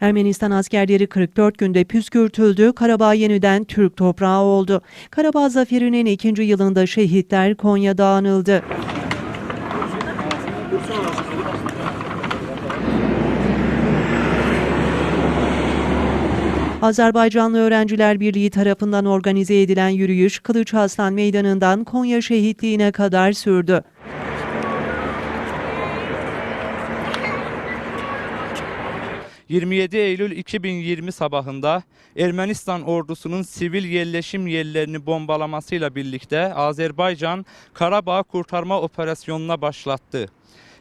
Ermenistan askerleri 44 günde püskürtüldü, Karabağ yeniden Türk toprağı oldu. Karabağ zaferinin ikinci yılında şehitler Konya'da anıldı. Azerbaycanlı Öğrenciler Birliği tarafından organize edilen yürüyüş Kılıç Aslan Meydanı'ndan Konya şehitliğine kadar sürdü. – 27 Eylül 2020 sabahında Ermenistan ordusunun sivil yerleşim yerlerini bombalamasıyla birlikte Azerbaycan Karabağ kurtarma operasyonuna başlattı.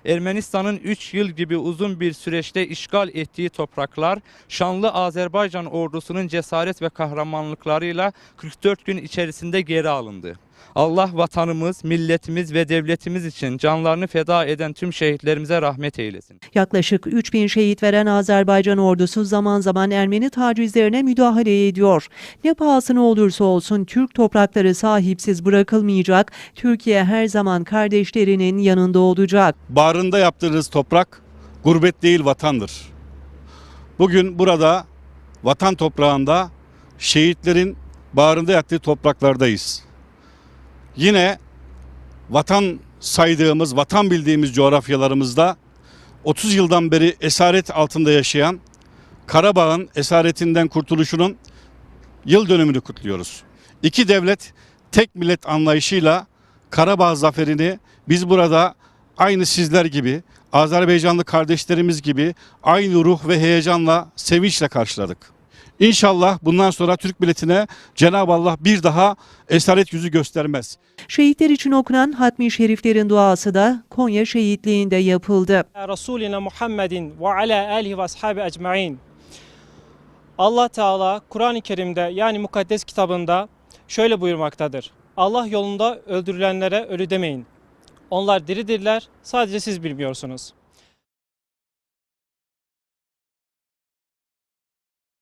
Ermenistan'ın 3 yıl gibi uzun bir süreçte işgal ettiği topraklar şanlı Azerbaycan ordusunun cesaret ve kahramanlıklarıyla 44 gün içerisinde geri alındı. Allah vatanımız, milletimiz ve devletimiz için canlarını feda eden tüm şehitlerimize rahmet eylesin. Yaklaşık 3000 şehit veren Azerbaycan ordusu zaman zaman Ermeni tacizlerine müdahale ediyor. Ne pahasına olursa olsun Türk toprakları sahipsiz bırakılmayacak. Türkiye her zaman kardeşlerinin yanında olacak. Bağrında yaptığınız toprak gurbet değil vatandır. Bugün burada vatan toprağında şehitlerin bağrında yattığı topraklardayız. Yine vatan saydığımız, vatan bildiğimiz coğrafyalarımızda 30 yıldan beri esaret altında yaşayan Karabağ'ın esaretinden kurtuluşunun yıl dönümünü kutluyoruz. İki devlet tek millet anlayışıyla Karabağ zaferini biz burada aynı sizler gibi Azerbaycanlı kardeşlerimiz gibi aynı ruh ve heyecanla sevinçle karşıladık. İnşallah bundan sonra Türk milletine Cenab-ı Allah bir daha esaret yüzü göstermez. Şehitler için okunan hatmi şeriflerin duası da Konya şehitliğinde yapıldı. Resulina Muhammedin ve ala alihi ve ashabi ecmaîn. Allah Teala Kur'an-ı Kerim'de yani mukaddes kitabında şöyle buyurmaktadır. Allah yolunda öldürülenlere ölü demeyin. Onlar diridirler, sadece siz bilmiyorsunuz.